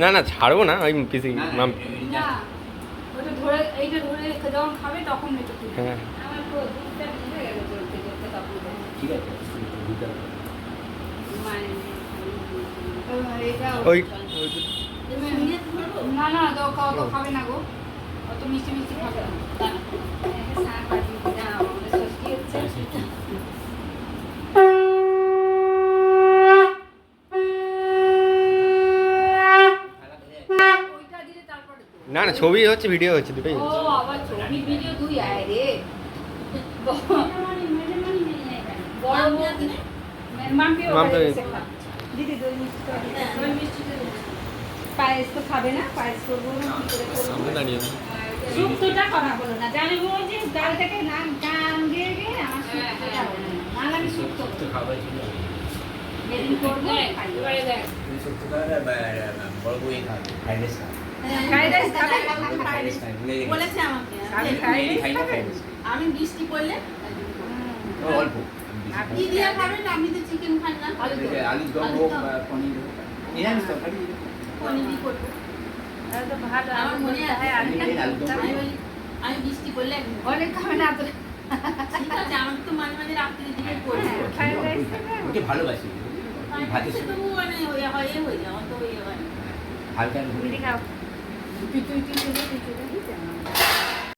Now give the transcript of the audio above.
না না ছাড়বো না ওই পিসি মাম না ওটা ধরে এইটা ধরে রেখে যখন খাবে তখন এটা তুলবে। হ্যাঁ। মানে ওই না না অত খাবে না গো। অত মিষ্টি মিষ্টি খাবে না। না না ছবি হচ্ছে ভিডিও হচ্ছে দুটোই হচ্ছে। ও আবার ছবি ভিডিও দুই আয় রে। বড় মাম্পিও দিদি দই মিষ্টি দই মিষ্টি পায়েস তো খাবে না পায়েস করব না কি করে করব? সামনে দাঁড়িয়ে শুক্তোটা করা বলো না জানি ওই যে গাল নাম কান দিয়ে গিয়ে আমার শুক্তোটা বলো না। নাহলে আমি শুক্তো তো আমি আমি আমি বৃষ্টি পড়লে ও, অল্প কি দিয়ে খাবেন আপনি তো চিকেন খান না আলু দম। হোক পনির হোক নিরামিষ তরকারি পনিরই করব তাহলে তো ভালো আমার মনে আছে আমি আমি আমি বৃষ্টি অনেক খাবে না তো ঠিক আছে আমাকে তো মাঝে মাঝে রাত্রির দিকে পড়ে হ্যাঁ, রাইস ওকে ভালোবাসি ভাতের সাথে মানে হয়ে হয় হয়ে ইয়ে হয়। হালকা